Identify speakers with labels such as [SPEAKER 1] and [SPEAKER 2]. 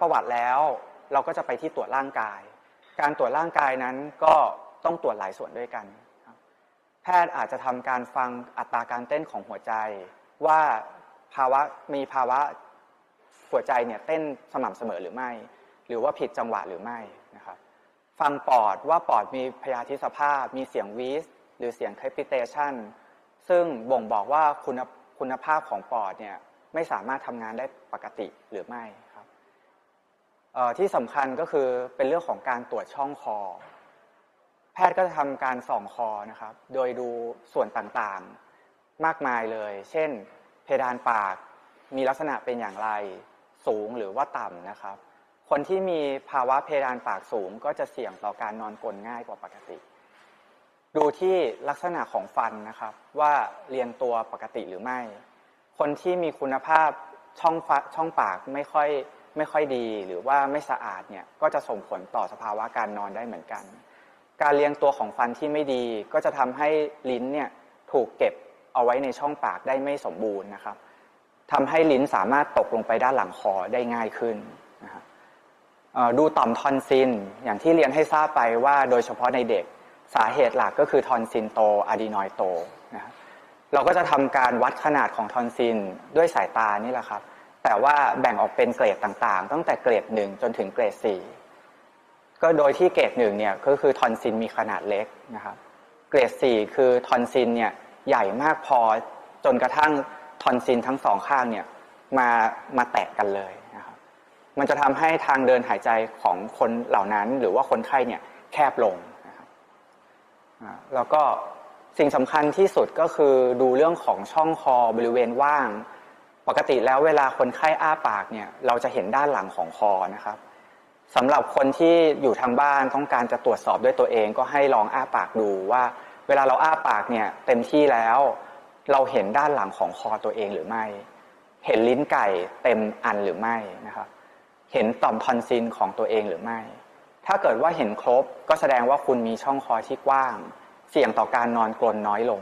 [SPEAKER 1] ประวัติแล้ว เราก็จะไปที่ตรวจร่างกาย การตรวจร่างกายนั้นก็ต้องตรวจหลายส่วนด้วยกัน แพทย์อาจจะทำการฟังอัตราการเต้นของหัวใจ ว่าภาวะมีภาวะหัวใจเนี่ยเต้นสม่ำเสมอหรือไม่ หรือว่าผิดจังหวะหรือไม่นะครับฟังปอดว่าปอดมีพยาธิสภาพ มีเสียงวีสหรือเสียง crepitation ซึ่งบ่งบอกว่าคุณคุณภาพของปอดเนี่ยไม่สามารถทำงานได้ปกติหรือไม่ ที่สำคัญก็คือเป็นเรื่องของการตรวจช่องคอ แพทย์ก็จะทำการส่องคอนะครับ โดยดูส่วนต่างๆมากมายเลย เช่น เพดานปากมีลักษณะเป็นอย่างไร สูงหรือว่าต่ำนะครับ คนที่มีภาวะเพดานปากสูงก็จะเสี่ยงต่อการนอนกลนง่ายกว่าปกติ ดูที่ลักษณะของฟันนะครับ ว่าเรียงตัวปกติหรือไม่ คนที่มีคุณภาพช่องฟาช่องปากไม่ค่อย ไม่ค่อยดีหรือว่าไม่สะอาดเนี่ยก็จะส่งผลต่อสภาวะการนอนได้เหมือนกัน การเรียงตัวของฟันที่ไม่ดีก็จะทำให้ลิ้นเนี่ยถูกเก็บเอาไว้ในช่องปากได้ไม่สมบูรณ์นะครับทำให้ลิ้นสามารถตกลงไปด้านหลังคอได้ง่ายขึ้นนะครับดูต่อมทอนซิลอย่างที่เรียนให้ทราบไปว่าโดยเฉพาะในเด็กสาเหตุหลักก็คือทอนซิลโตอะดีนอยโตนะครับเราก็จะทำการวัดขนาดของทอนซิลด้วยสายตานี่แหละครับ แต่ว่าแบ่งออกเป็นเกรดต่างๆ ตั้งแต่เกรดหนึ่งจนถึงเกรดสี่ก็โดยที่เกรดหนึ่งเนี่ยก็คือทอนซิลมีขนาดเล็กนะครับ เกรดสี่คือทอนซิลเนี่ยใหญ่มากพอจนกระทั่งทอนซิลทั้งสองข้างเนี่ยมามาแตะกันเลยนะครับ มันจะทำให้ทางเดินหายใจของคนเหล่านั้น หรือว่าคนไข้เนี่ยแคบลงนะครับแล้วก็สิ่งสำคัญที่สุดก็คือดูเรื่องของช่องคอบริเวณว่าง ปกติแล้วเวลาคนไข้อ้าปากเนี่ยเราจะเห็นด้านหลังของคอนะครับสำหรับคนที่อยู่ทางบ้านต้องการจะตรวจสอบด้วยตัวเองก็ให้ลองอ้าปากดูว่า เวลาเราอ้าปากเนี่ยเต็มที่แล้ว เราเห็นด้านหลังของคอตัวเองหรือไม่ เห็นลิ้นไก่เต็มอันหรือไม่นะครับเห็นต่อมทอนซิลของตัวเองหรือไม่ ถ้าเกิดว่าเห็นครบก็แสดงว่าคุณมีช่องคอที่กว้าง เสี่ยงต่อการนอนกรนน้อยลง